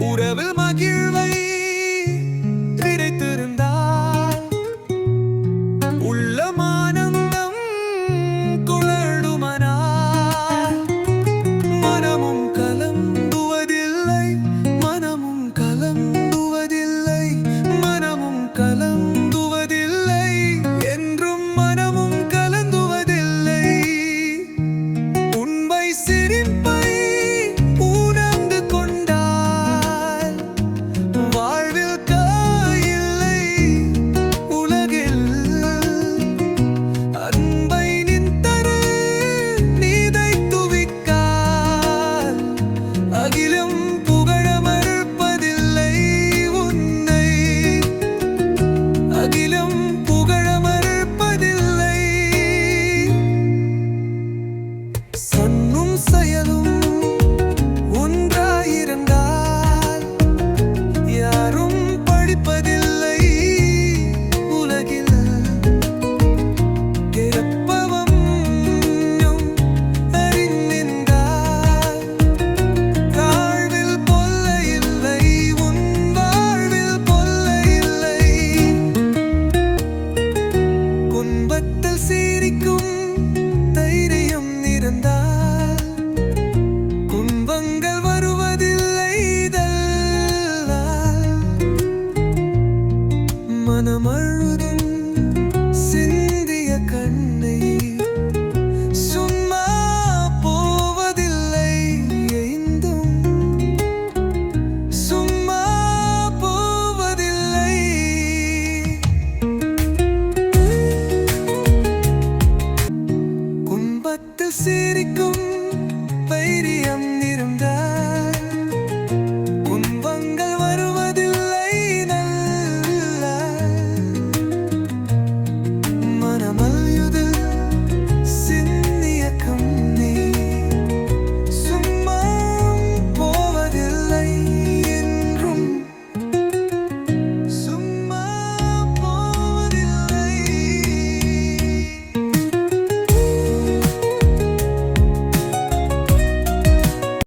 உறவு மகிழ்வை sayalım. மனமழுதும் சிந்திய கண்ணை சும்மா போவதில்லை எய்ந்தும். சும்மா போவதில்லை. கும்பத்து சிரிக்கும் பைரி